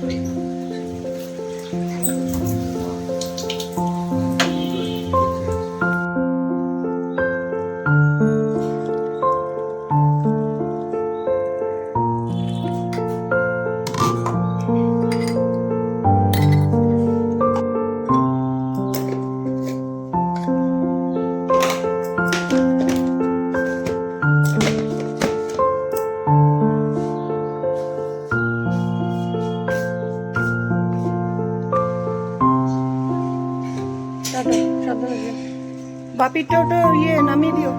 Tata ওটা ইয়ে নামিয়ে দিও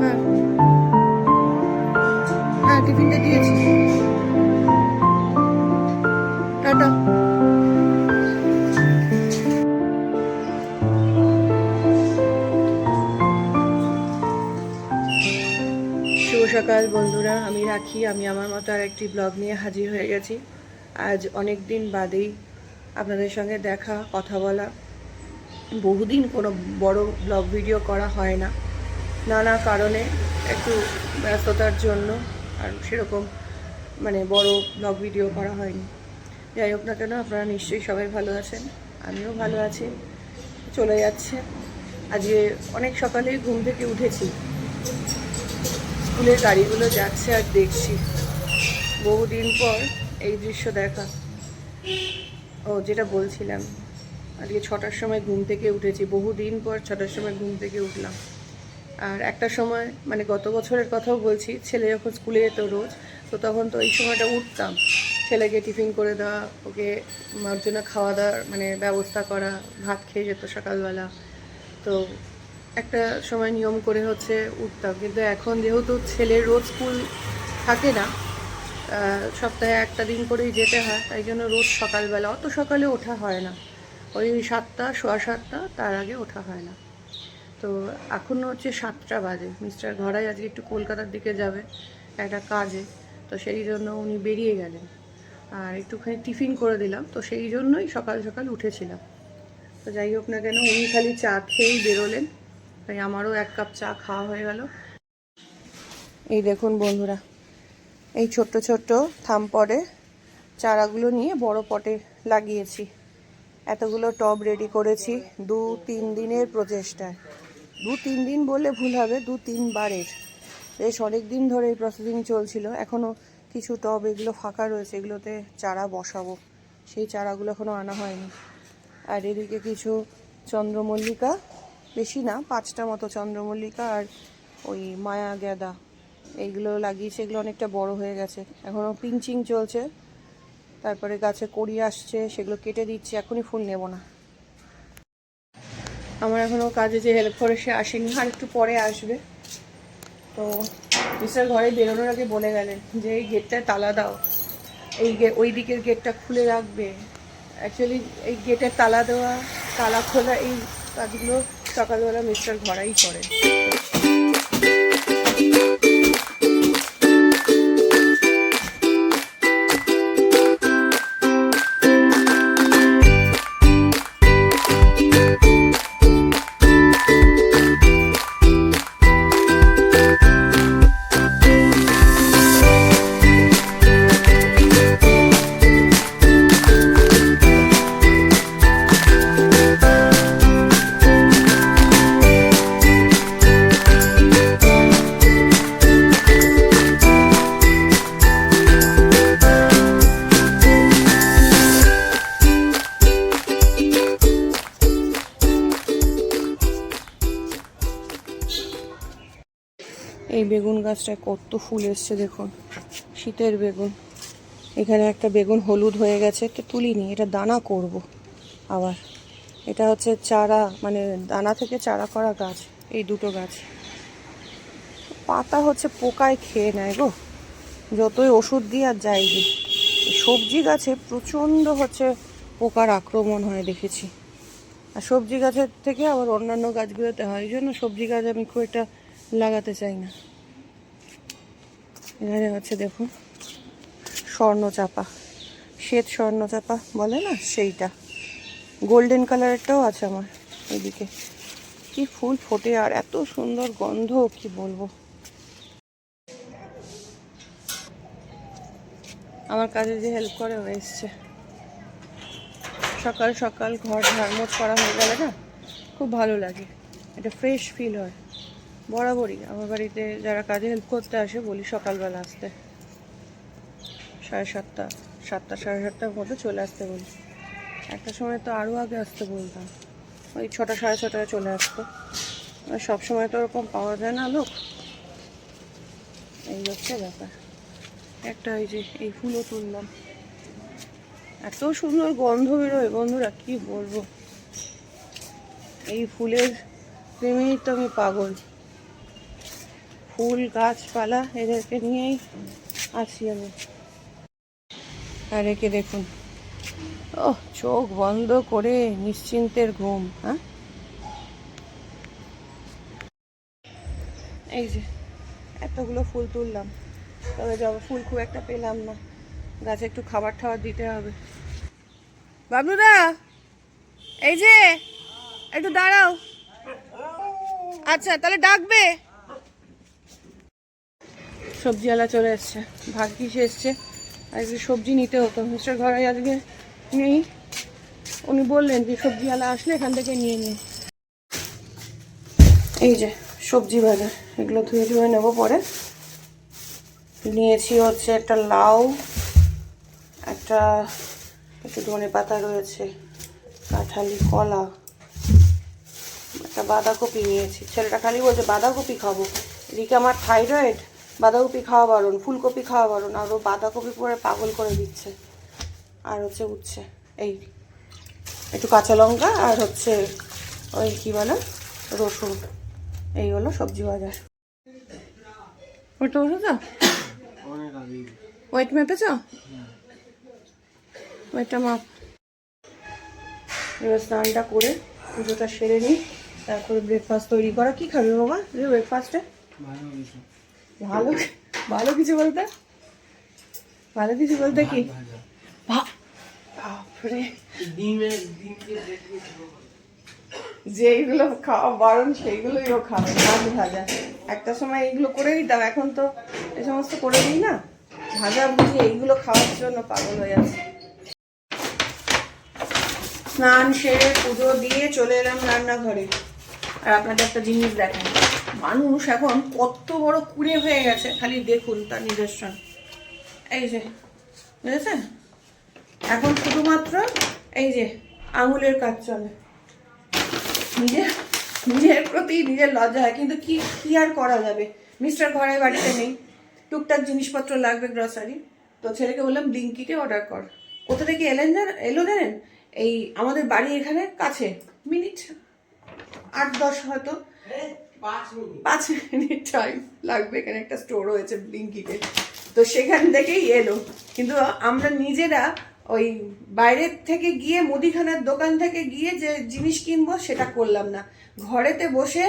হ্যাঁ হ্যাঁ টিফিনটা দিয়েছি। টাটা সকাল, বন্ধুরা। আমি রাখি। আমি আমার মতো আর একটি ব্লগ নিয়ে হাজির হয়ে গেছি। আজ অনেক দিন বাদেই আপনাদের সঙ্গে দেখা, কথা বলা। বহুদিন কোনো বড় ব্লগ ভিডিও করা হয় না। নানা কারণে একটু ব্যস্ততার জন্য আর সেরকম মানে বড় ব্লগ ভিডিও করা হয়নি। যাই হোক না কেন, আপনারা নিশ্চয়ই সবাই ভালো আছেন, আমিও ভালো আছি। চলে যাচ্ছে। আজকে অনেক সকালেই ঘুম থেকে উঠেছি। স্কুলের গাড়িগুলো যাচ্ছে আর দেখছি। বহুদিন পর এই দৃশ্য দেখা। ও, যেটা বলছিলাম আজকে ছটার সময় ঘুম থেকে উঠেছি, বহুদিন পর ছটার সময় ঘুম থেকে উঠলাম। আর একটা সময় মানে গত বছরের কথাও বলছি, ছেলে যখন স্কুলে যেত রোজ, তো তখন তো এই সময়টা উঠতাম। ছেলেকে টিফিন করে দেওয়া, ওকে মার জন্য খাওয়া দাওয়ার মানে ব্যবস্থা করা, ভাত খেয়ে যেত সকালবেলা। তো একটা সময় নিয়ম করে হচ্ছে উঠতাম। কিন্তু এখন যেহেতু ছেলে রোজ স্কুল থাকে না সপ্তাহে একটা দিন করেই যেতে হয়, তাই জন্য রোজ সকালবেলা, অত সকালে ওঠা হয় না। ওই সাতটা, সোয়া সাতটা, তার আগে ওঠা হয় না। তো এখন হচ্ছে সাতটা বাজে। মিস্টার ঘরাই আজকে একটু কলকাতার দিকে যাবে, একটা কাজে। তো সেই জন্য উনি বেরিয়ে গেলেন। আর একটুখানি টিফিন করে দিলাম। তো সেই জন্যই সকাল সকাল উঠেছিলাম। তো যাই হোক না কেন, উনি খালি চা খেয়েই বেরোলেন। তাই আমারও এক কাপ চা খাওয়া হয়ে গেল। এই দেখুন বন্ধুরা, এই ছোট্ট ছোট্ট থামপটে চারাগুলো নিয়ে বড় পটে লাগিয়েছি। এতগুলো টব রেডি করেছি দু, তিন দিনের প্রচেষ্টায়। দু, তিন দিন বললে ভুল হবে, দু তিনবারের বেশ অনেক দিন ধরে এই প্রসেসিং চলছিল। এখনও কিছু টব এগুলো ফাঁকা রয়েছে, এগুলোতে চারা বসাবো। সেই চারাগুলো এখনও আনা হয়নি। আর এদিকে কিছু চন্দ্রমল্লিকা, বেশি না, পাঁচটা মতো চন্দ্রমল্লিকা আর ওই মায়া গ্যাদা, এইগুলো লাগিয়েছে, এগুলো অনেকটা বড় হয়ে গেছে। এখনও পিঞ্চিং চলছে। তারপরে গাছে কড়ি আসছে, সেগুলো কেটে দিচ্ছি, এখনই ফুল নেব না। আমার এখনও কাজে যে হেল্প করে সে আসেনি, আর একটু পরে আসবে। তো মিস্টার ঘরে বেরোনোর আগে বলে গেলেন যে, এই গেটটা তালা দাও। এই ওই দিকের গেটটা খুলে রাখবে। অ্যাকচুয়ালি এই গেটের তালা দেওয়া, তালা খোলা, এই কাজগুলো সকালবেলা মিস্টার ঘরাই করে বেগুন গাছটায় কত ফুল এসছে দেখুন। শীতের বেগুন। এখানে একটা বেগুন হলুদ হয়ে গেছে তো তুলিনি, এটা দানা করব আবার। এটা হচ্ছে চারা মানে দানা থেকে চারা করা গাছ, এই দুটো গাছ। পাতা হচ্ছে পোকায় খেয়ে নেয় গো। যতই ওষুধ দিই আর যাই দিই। সবজি গাছে প্রচণ্ড হচ্ছে পোকার আক্রমণ হয় দেখেছি। আর সবজি গাছের থেকে আবার অন্যান্য গাছগুলোতে হয়, এই জন্য সবজি গাছ আমি খুব একটা লাগাতে চাই না। এখানে হচ্ছে দেখুন, স্বর্ণচাপা, শ্বেত স্বর্ণচাপা বলে না? সেইটা। গোল্ডেন কালারেরটাও আছে আমার এদিকে। কি ফুল ফোটে আর এত সুন্দর গন্ধ, কি বলব? আমার কাজে যে হেল্প করে এসছে। সকাল সকাল ঘর ঝাড়মোট করা হয়ে গেলে না, খুব ভালো লাগে। এটা ফ্রেশ ফিল হয়। বরাবরই। আমার বাড়িতে যারা কাজে হেল্প করতে আসে, বলি সকালবেলা আসতে। সাড়ে সাতটা সাতটা, সাড়ে সাতটার মধ্যে চলে আসতে বলি। একটা সময় তো আরও আগে আসতে বলতাম। ওই ছটা, সাড়ে ছটায় চলে আসতো। সব সময় তো ওরকম পাওয়া যায় না লোক। এই হচ্ছে ব্যাপার। একটা ওই যে, এই ফুলও তুললাম। এত সুন্দর গন্ধ বেরোয়, বন্ধুরা, কি বলব? এই ফুলের প্রেমেই তো আমি পাগল। ফুল গাছপালা এদেরকে নিয়েই আছি আমি। আর একে দেখুন। ও চোখ বন্ধ করে নিশ্চিন্তের ঘুম হ্যাঁ? এই যে, এতগুলো ফুল তুললাম। তবে জবা ফুল খুব একটা পেলাম না। গাছে একটু খাবার টাবার দিতে হবে। বাবলুদা, এই যে, একটু দাঁড়াও। আচ্ছা তাহলে ডাকবে? সবজিওয়ালা চলে এসছে। ভাগ্যিস এসছে? আজকে সবজি নিতে হতো। মিস্টার ঘরে আজকে নেই। উনি বললেন যে সবজিওয়ালা আসলে এখান থেকে নিয়ে নিন। এই যে সবজি বাজার। এগুলো ধুয়ে ধুয়ে নেব পরে। নিয়েছি হচ্ছে একটা লাউ, একটা একটু ধনে পাতা রয়েছে, কাঁঠালি, কলা, একটা বাঁধাকপি নিয়েছি। ছেলেটা খালি বলছে, বাঁধাকপি খাব। এদিকে আমার থাইরয়েড বাঁধাকপি খাওয়া বারণ ফুলকপি খাওয়া বারণ আর ও বাঁধাকপি পরে পাগল করে দিচ্ছে। আর হচ্ছে উচ্ছে এই একটু কাঁচা লঙ্কা আর হচ্ছে ওই কী বলে রসুন এই হলো সবজি বাজার। ওটা বসেছ? অনেক ওয়েট মেপেছ? ওয়েটটা মাপ। এবার স্নানটা করে পুজোটা সেরে নিই তারপরে ব্রেকফাস্ট তৈরি করা। কি খাবে বাবা? ব্রেকফাস্টে ভালো ভালো কিছু বলতে? ভালো কিছু বলতে কি। যেইগুলো খাওয়া বারণ সেইগুলোই ও খাবে মাছ ভাজা। একটা সময় এইগুলো করে দিতাম এখন তো এ সমস্ত করে দিই না। ভাজা ভুজি এইগুলো খাওয়ার জন্য পাগল হয়ে যাচ্ছে। স্নান সেরে পুজো দিয়ে চলে এলাম রান্নাঘরে। আর আপনাদের একটা জিনিস দেখেন মানুষ এখন কত বড় কুড়ে হয়ে গেছে। খালি দেখুন তার নিদর্শন। এই যে, বুঝেছেন? এখন শুধুমাত্র এই যে আঙুলের কাজ চলে। নিজের নিজের প্রতি নিজের লজ্জা হয়। কিন্তু কি কি আর করা যাবে? মিস্টার ঘরে বাড়িতে নেই। টুকটাক জিনিসপত্র লাগবে গ্রসারি তো ছেলেকে বললাম ব্লিঙ্কিটে অর্ডার কর। কোথা থেকে এলেন এলো জানেন? এই আমাদের বাড়ি এখানে কাছে। মিনিট আট দশ হয়তো। পাঁচ মিনিট। টাইম লাগবে, এখানে একটা স্টোর রয়েছে ব্লিঙ্কিতে তো সেখান থেকেই এলো। কিন্তু আমরা নিজেরা ওই বাইরের থেকে গিয়ে, মুদিখানার দোকান থেকে গিয়ে যে জিনিস কিনবো, সেটা করলাম না। ঘরেতে বসে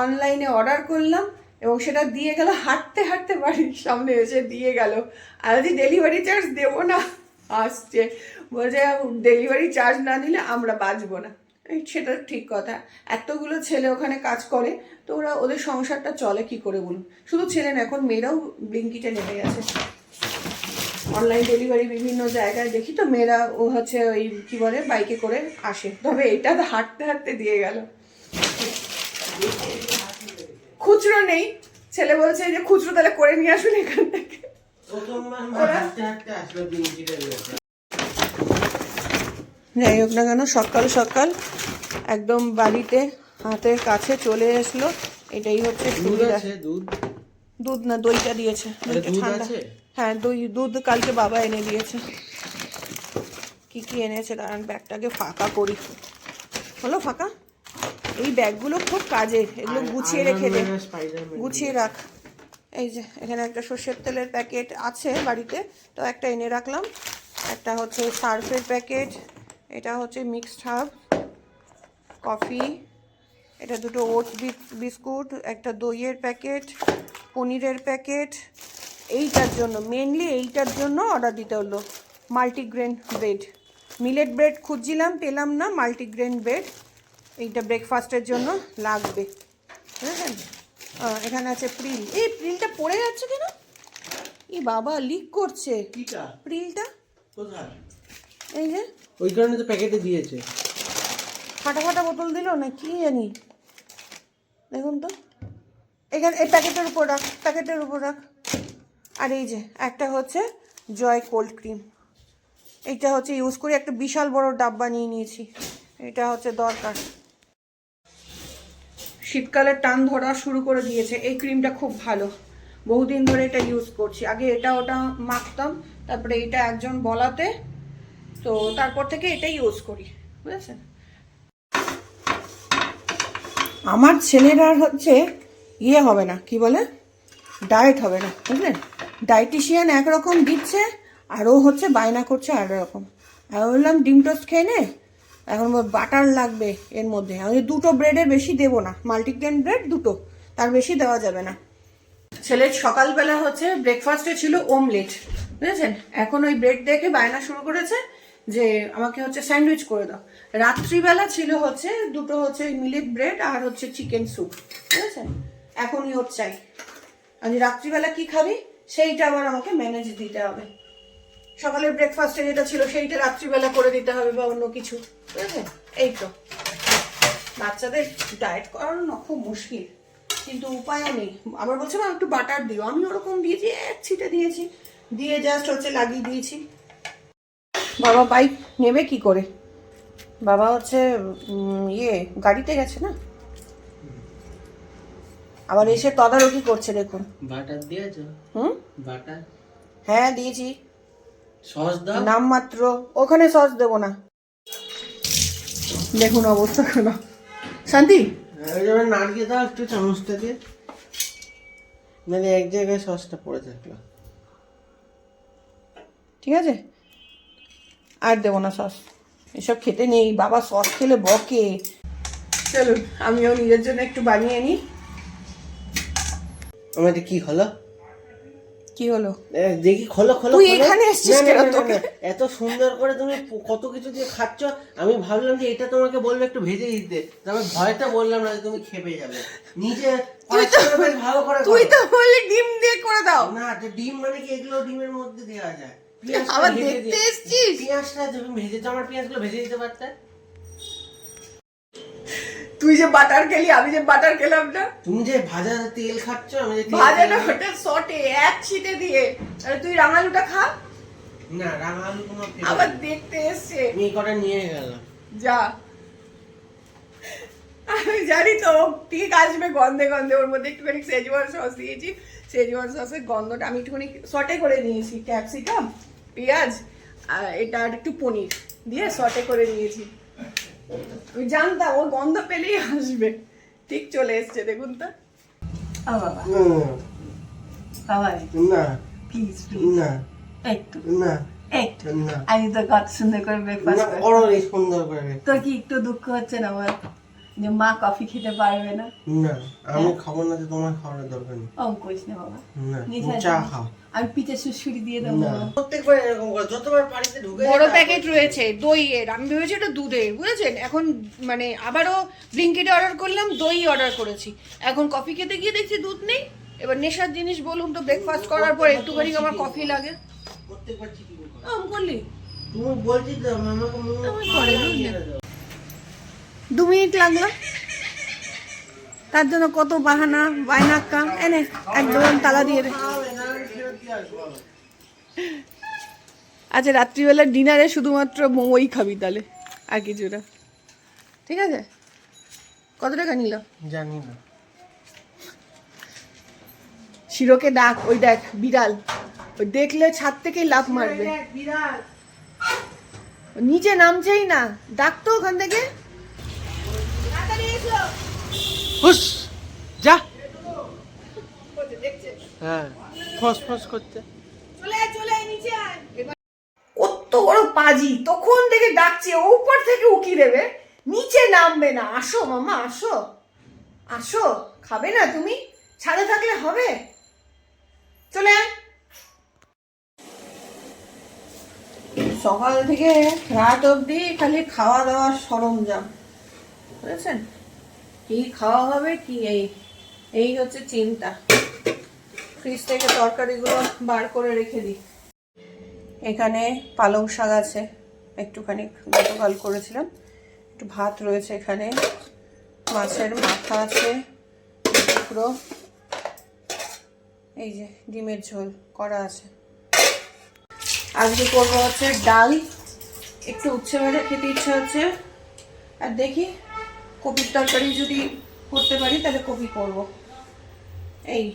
অনলাইনে অর্ডার করলাম এবং সেটা দিয়ে গেল, হাঁটতে হাঁটতে বাড়ির সামনে এসে দিয়ে গেল। আর যদি ডেলিভারি চার্জ দেবো না, আসছে। বলছে ডেলিভারি চার্জ না দিলে আমরা বাঁচবো না। সেটা ঠিক কথা। এতগুলো ছেলে ওখানে কাজ করে তো ওরা ওদের সংসারটা চলে কি করে বলুন? শুধু ছেলে না এখন মেয়েরাও ব্লিঙ্কিটে নেমে গেছে। অনলাইন ডেলিভারি বিভিন্ন জায়গায় দেখি তো মেয়েরা ও হচ্ছে ওই কি বলে বাইকে করে আসে। তবে এটা তো হাঁটতে হাঁটতে দিয়ে গেল। খুচরো নেই। ছেলে বলছে যে খুচরো তাহলে করে নিয়ে আসুন এখান থেকে প্রথমবার মা ওরা- হাঁটতে হাঁটতে আসলো ব্লিঙ্কিটের কাছে যাই হোক না কেন সকাল সকাল একদম বাড়িতে হাতের কাছে চলে আসলো এটাই হচ্ছে দুধ সুবিধা। দুধ? দুধ না দইটা দিয়েছে দইটা দুধ ঠান্ডা। হ্যাঁ দই দুধ কালকে বাবা এনে দিয়েছে। কি কি এনেছে দাঁড়ান ব্যাগটাকে ফাঁকা করি। হলো ফাঁকা? এই ব্যাগগুলো খুব কাজের এগুলো গুছিয়ে রেখে দে। গুছিয়ে রাখ। এই যে এখানে একটা সর্ষের তেলের প্যাকেট আছে বাড়িতে তো একটা এনে রাখলাম। একটা হচ্ছে সার্ফের প্যাকেট এটা হচ্ছে মিক্সড হাব কফি এটা দুটো ওটস বিস্কুট একটা দইয়ের প্যাকেট পনিরের প্যাকেট এইটার জন্য মেনলি এইটার জন্য অর্ডার দিতে হলো মাল্টিগ্রেন ব্রেড মিলেট ব্রেড খুঁজছিলাম পেলাম না মাল্টিগ্রেন ব্রেড এইটা ব্রেকফাস্টের জন্য লাগবে। বুঝেছেন এখানে আছে প্রিল এই প্রিলটা পড়ে যাচ্ছে কেন? ই বাবা লিক করছে। প্রিলটা কোথায়? এই যে। ওই কারণে তো প্যাকেটে দিয়েছে। ফাটা ফাটা বোতল দিল না কি জানি। দেখুন তো। এখানে এই প্যাকেটের উপর রাখ প্যাকেটের উপর রাখ। আর এই যে একটা হচ্ছে জয় কোল্ড ক্রিম। এইটা হচ্ছে ইউজ করি একটা বিশাল বড় ডাব্বা নিয়ে নিয়েছি। এটা হচ্ছে দরকার। শীতকালে টান ধরা শুরু করে দিয়েছে। এই ক্রিমটা খুব ভালো। বহুদিন ধরে এটা ইউজ করছি। আগে এটা ওটা মাখতাম তারপরে এটা একজন বলাতে তো তারপর থেকে এটাই ইউজ করি, বুঝেছেন? আমার ছেলেরা হচ্ছে ইয়ে হবে না, কি বলে? ডায়েট হবে না, বুঝলেন? ডায়েটিশিয়ান একরকম দিচ্ছে, আর ও হচ্ছে বায়না করছে আর রকম আমি বললাম, ডিম টোস্ট খেয়ে নে, এখন বাটার লাগবে এর মধ্যে। আমি দুটো ব্রেডের বেশি দেবো না মাল্টিগ্রেন ব্রেড দুটো, তার বেশি দেওয়া যাবে না। ছেলের সকালবেলা হচ্ছে ব্রেকফাস্টে ছিল ওমলেট বুঝেছেন? এখন ওই ব্রেড দেখে বায়না শুরু করেছে যে আমাকে হচ্ছে স্যান্ডউইচ করে দাও। রাত্রিবেলা ছিল হচ্ছে দুটো হচ্ছে মিলেট ব্রেড আর হচ্ছে চিকেন স্যুপ, ঠিক আছে? এখনই ওর চাই। আর রাত্রিবেলা কি খাবি? সেইটা আবার আমাকে ম্যানেজ দিতে হবে। সকালের ব্রেকফাস্টে যেটা ছিল সেইটা রাত্রিবেলা করে দিতে হবে বা অন্য কিছু বুঝেছেন এই তো। বাচ্চাদের ডায়েট করানো খুব মুশকিল, কিন্তু উপায়ও নেই। আবার বলছে, মা, একটু বাটার দিও। আমি ওরকম দিয়েছি, এক ছিটে দিয়েছি। দিয়ে জাস্ট হচ্ছে লাগিয়ে দিয়েছি। বাবা বাইক নেবে কি করে? বাবা হচ্ছে ইয়ে গাড়িতে গেছে না? আবার এসে তদারকি করছে দেখুন। বাটার দিয়েছ? হুম? বাটার? হ্যাঁ দিয়েছি। সস দাও। নাম মাত্র। ওখানে সস দেবো না। দেখুন অবস্থা কেন শান্তি? ওই যেমন নাড়িয়ে দাও একটু চামচটাকে মানে এক জায়গায় সসটা পড়ে থাকল। ঠিক আছে? আর দেবো না সস। এসব খেতে নেই বাবা সস খেলে বকে। চলুন আমিও নিজের জন্য একটু বানিয়ে নিই। আমাদের কি হলো? কি হলো? দেখি খোলো খোলো তুই এখানে এসছিস কেন তোকে? এত সুন্দর করে তুমি কত কিছু দিয়ে খাচ্ছ আমি ভাবলাম যে এটা তোমাকে বলবে একটু ভেজে দিতে। তবে ভয়টা বললাম না যে তুমি খেপে যাবে। নিজে ভালো করে তুই। তো বললি ডিম দিয়ে করে দাও। না ডিম মানে কি? এগুলো ডিমের মধ্যে দেওয়া যায়। আবার দেখতে এসছিস? পেঁয়াজটা তুমি ভেজে তো আমার পেঁয়াজগুলো ভেজে দিতে পারতে। তুই যে বাটার খেলি আমি যে বাটার খেলাম না। তুমি যে ভাজা তেল খাচ্ছ আমি যে ওটা এক ছিটে দিয়ে। আরে তুই রাঙালুটা খা। না রাঙা আলু কোনো আবার দেখতে এসছে। আমি কটা নিয়ে গেলাম যা। আমি জানি তো ঠিক আসবে গন্ধে গন্ধে। ওর মধ্যে একটুখানি সেজওয়ান সস দিয়েছি। সেজওয়ান সসের গন্ধটা আমি একটুখানি সটে করে নিয়েছি ক্যাপসিকাম পেঁয়াজ আর এটা আর একটু পনির দিয়ে সটে করে নিয়েছি। আমি জানতাম ওর গন্ধ পেলেই আসবে। ঠিক চলে এসছে দেখুন তো। ও বাবা। বাবা না। প্লিজ না। একটু। না। একটু। না। আমি তো কত সুন্দর করে না ব্রেকফাস্ট করো সুন্দর করে। তোর কি একটু দুঃখ হচ্ছে না বল? যে মা কফি খেতে পারবে না। না আমি খাব না যে তোমার খাওয়ার দরকার নেই। অঙ্ক করিস না বাবা। না তুমি চা খাও। আমি পিঠে সুসুরি দিয়ে দেবো। না। প্রত্যেকবার এরকম করো যতবার পানিতে ঢুকে বড় প্যাকেট রয়েছে দইয়ের। আমি ভেবেছি এটা দুধের বুঝেছেন? এখন মানে আবারও ব্লিঙ্কিটে অর্ডার করলাম দই অর্ডার করেছি। এখন কফি খেতে গিয়ে দেখছি দুধ নেই। এবার নেশার জিনিস বলুন তো ব্রেকফাস্ট করার পর একটুখানি আমার কফি লাগে। প্রত্যেকবার চিকেন করো আম করলি তুমি বলছি তো আমাকে মনে আমার করে বুঝলি? হয় দাও। দু মিনিট লাগল। তার জন্য কত বাহানা বাইনাক্কা এনে একদম তালা দিয়ে। আচ্ছা রাত্রিবেলা ডিনারে শুধুমাত্র মোমোই খাবি তাহলে আর কিছু না। ঠিক আছে? কত টাকা নিল? জানি না। শিরোকে ডাক ওই দেখ বিড়াল। ওই দেখলে ছাদ থেকে লাফ মারবে। ও নিচে নামছেই না। ডাক তো ওখান থেকে। হ্যাঁ কত বড় পাজি, তখন থেকে ডাকছে উপর থেকে উকি দেবে। নিচে নামবে না। আসো, মামা, আসো। আসো, খাবে না তুমি? ছাদে থাকলে হবে। চলে আয়। সকাল থেকে রাত অবধি খালি খাওয়া দাওয়ার সরঞ্জাম, বুঝেছেন? কি খাওয়া হবে কি এই এই হচ্ছে চিন্তা। ফ্রিজ থেকে তরকারিগুলো বার করে রেখে দিই। এখানে পালং শাক আছে। একটুখানি গতকাল করেছিলাম। একটু ভাত রয়েছে এখানে। মাছের মাথা আছে, টুকরো। এই যে ডিমের ঝোল করা আছে। আজকে করব হচ্ছে ডাল। একটু উচ্ছে ভাজা খেতে ইচ্ছা হচ্ছে। আর দেখি কপির তরকারি যদি করতে পারি, তাহলে কপি করব। এই।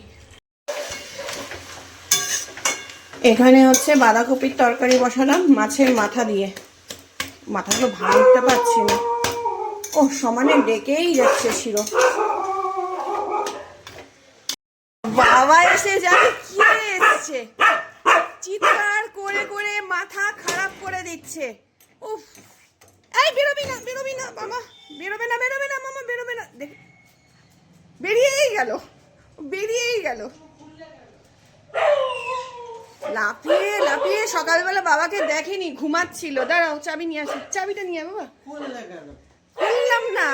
এখানে হচ্ছে বাঁধাকপির তরকারি বসালাম মাছের মাথা দিয়ে। মাথাগুলো ভাঙতে পারছি না। ও সমানে ডেকেই যাচ্ছে শিরো। বাবা এসে জানি কি এসছে? চিৎকার করে করে মাথা খারাপ করে দিচ্ছে। উফ। এই বেরোবি না বেরোবি না বাবা বেরোবে না বেরোবে না মামা বেরোবে না। দেখ বেরিয়েই গেল বেরিয়েই গেল। লাফিয়ে লাফিয়ে সকালবেলা বাবাকে দেখেনি ঘুমাচ্ছিল। দাঁড়াও চাবি নিয়ে আসি। চাবিটা নিয়ে বাবা। খুললাম না।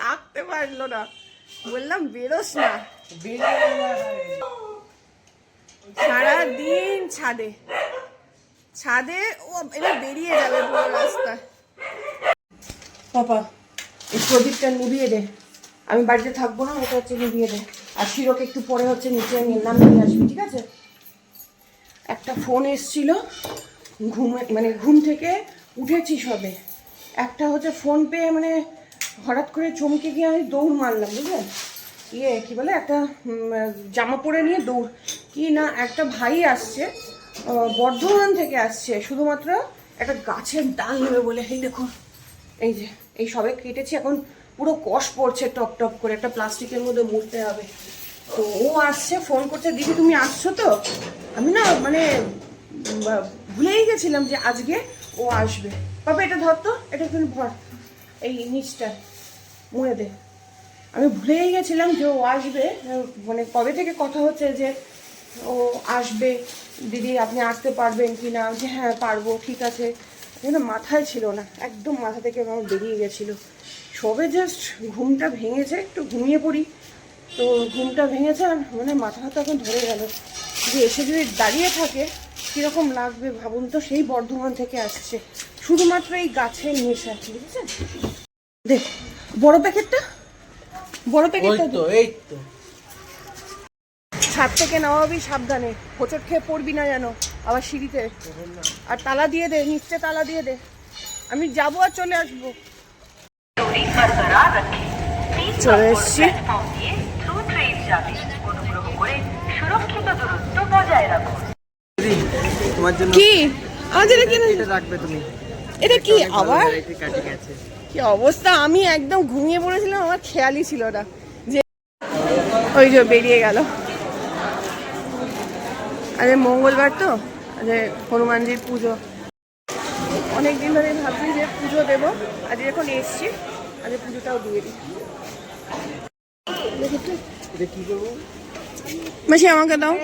থাকতে পারল না। বললাম বেরোস না। বেরিয়ে যাওয়ার আগে। সারা দিন ছাদে। ছাদে, ও, এবার বেরিয়ে যাবে পুরো পাপা, এই প্রদীপটা নিভিয়ে দে। আমি বাড়িতে থাকব না, ওটা হচ্ছে নিভিয়ে দে। আর শিরোকে একটু পরে হচ্ছে নিচে নামিয়ে নিয়ে আসবি, ঠিক আছে? একটা ফোন এসছিল, ঘুমে মানে ঘুম থেকে উঠেছি সবে। একটা হচ্ছে ফোন পেয়ে মানে হঠাৎ করে চমকে গিয়ে আমি দৌড় মারলাম বুঝলেন ইয়ে কি বলে, একটা জামা পরে নিয়ে দৌড়। কি না, একটা ভাই আসছে বর্ধমান থেকে আসছে শুধুমাত্র একটা গাছের ডাল নেবে বলে। এই দেখুন, এই যে, এই সবে কেটেছি, এখন পুরো কষ পড়ছে টপ টপ করে, একটা প্লাস্টিকের মধ্যে মুড়তে হবে। তো ও আসছে, ফোন করছে, দিদি, তুমি আসছো তো? আমি না মানে ভুলেই গেছিলাম যে আজকে ও আসবে। বাবা, এটা ধর তো, এটা একটু ভর, এই নিচটা, মুড়ে দে। আমি ভুলেই গেছিলাম যে ও আসবে মানে কবে থেকে কথা হচ্ছে যে ও আসবে। দিদি আপনি আসতে পারবেন কি না? যে হ্যাঁ পারব ঠিক আছে। যেন মাথায় ছিল না একদম মাথা থেকে আমার বেরিয়ে গেছিল। সবে জাস্ট ঘুমটা ভেঙেছে একটু ঘুমিয়ে পড়ি। তো ঘুমটা ভেঙেছে আর মানে মাথা হাতে এখন ধরে গেল। যে এসে যদি দাঁড়িয়ে থাকে কীরকম লাগবে ভাবুন তো সেই বর্ধমান থেকে আসছে। শুধুমাত্র এই গাছের নেশা বুঝেছেন? দেখ বড় প্যাকেটটা? বড় প্যাকেটটা এই তো। ছাদ থেকে নামাবি সাবধানে। হোচট খেয়ে পড়বি না যেন আবার সিঁড়িতে। আর তালা দিয়ে দে নিচে তালা দিয়ে দে। আমি যাব আর চলে আসব। চলে এসছি। কি? আমাদের রাখবে তুমি। এটা কি? আবার? কি অবস্থা? আমি একদম ঘুমিয়ে পড়েছিলাম আমার খেয়ালই ছিল না। যে ওই যে বেরিয়ে গেল। আরে মঙ্গলবার তো? আজকে হনুমানজির পুজো। অনেক দিন ধরে ভাবছি যে পুজো দেবো। আজ যখন এসছি আজকে পুজোটাও দিয়ে দিই। দেখি তো। এটা কি করব? মাসি আমাকে দাও।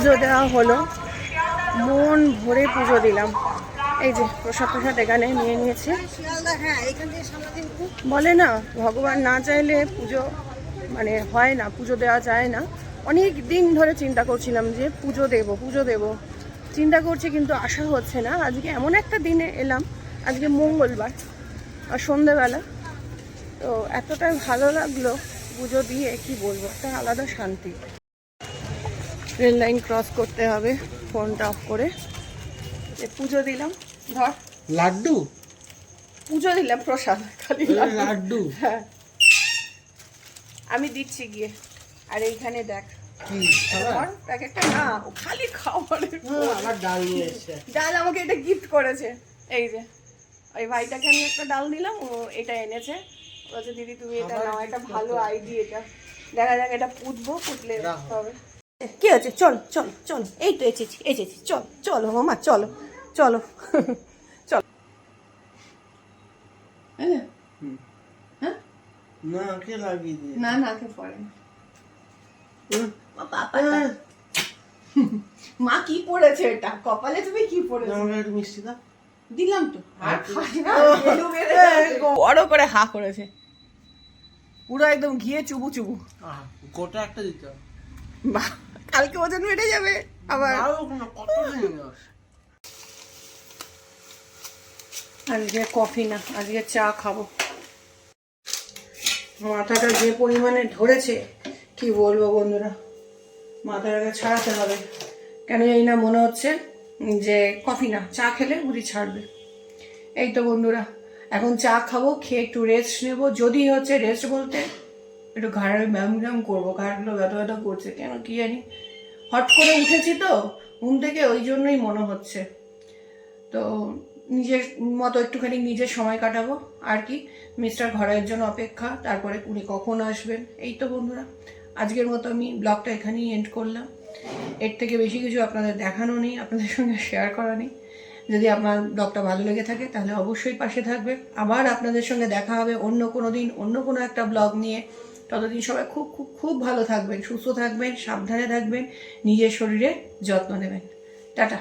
পুজো দেওয়া হলো। মন ভরে পুজো দিলাম। এই যে, প্রসাদ প্রসাদ এখানে নিয়ে নিয়েছে। বলে না, ভগবান না চাইলে পুজো মানে হয় না, পুজো দেওয়া যায় না। অনেক দিন ধরে চিন্তা করছিলাম যে পুজো দেব পুজো দেব। চিন্তা করছি কিন্তু আশা হচ্ছে না। আজকে এমন একটা দিনে এলাম, আজকে মঙ্গলবার আর সন্ধেবেলা। তো এতটাই ভালো লাগল পুজো দিয়ে, কি বলব? একটা আলাদা শান্তি। রেল লাইন ক্রস করতে হবে ফোনটা অফ করে। পুজো দিলাম ধর। লাড্ডু? পুজো দিলাম প্রসাদ খালি লাড্ডু। হ্যাঁ। আমি দিচ্ছি গিয়ে। আর এইখানে দেখ। প্যাকেটটা না খালি খাবারের হ্যাঁ, আবার ডাল নিয়ে এসছে। ডাল আমাকে এটা গিফট করেছে। এই যে ওই ভাইটাকে আমি একটা ডাল দিলাম ও এটা এনেছে। বলছে দিদি তুমি এটা আবার নাও এটা ভালো আইডি এটা। দেখা যাক এটা পুতবো পুতলে। হবে। কি আছে চল চল চল। এই তো এসেছি এসেছি। চল চলো মামা চলো চলো। চলো। না লাগিয়ে দিয়ে না না পড়ে হ্যাঁ, মা কি পড়েছে এটা? কপালে তুমি কি পড়েছো মিষ্টি দাও। দিলাম তো। আর খাই না, যাচ্ছে। বড় করে হা করেছে। পুরো একদম ঘিয়ে চুবু চুবু। গোটা একটা দিতে হবে। বাহ। কালকে ওজন বেড়ে যাবে আবার। আরও না, কত আজকে কফি না আজকে চা খাব। মাথাটা যে পরিমাণে ধরেছে কি বলব বন্ধুরা? মাথাটাকে ছাড়াতে হবে। কেন এই না মনে হচ্ছে যে কফি না চা খেলে বুঝি ছাড়বে। এই তো বন্ধুরা এখন চা খাব খেয়ে একটু রেস্ট নেব। যদি হচ্ছে রেস্ট বলতে একটু ঘাড়ের ব্যায়াম ব্যায়াম করব ঘাড়গুলো ব্যথা ব্যথা করছে, কেন কি জানি? হট করে উঠেছি তো, ঘুম থেকে ওই জন্যই মনে হচ্ছে। তো নিজের মতো একটুখানি নিজের সময় কাটাবো, আর কি? মিস্টার ঘরের জন্য অপেক্ষা, তারপরে উনি কখন আসবেন? এই তো বন্ধুরা, আজকের মতো আমি ব্লগটা এখানেই এন্ড করলাম। এর থেকে বেশি কিছু আপনাদের দেখানো নেই, আপনাদের সঙ্গে শেয়ার করা নেই। যদি আপনার ব্লগটা ভালো লেগে থাকে, তাহলে অবশ্যই পাশে থাকবে আবার আপনাদের সঙ্গে দেখা হবে অন্য কোনো দিন, অন্য কোনো একটা ব্লগ নিয়ে। ততদিন সবাই খুব খুব খুব ভালো থাকবেন, সুস্থ থাকবেন, সাবধানে থাকবেন, নিজের শরীরে যত্ন নেবেন। টাটা।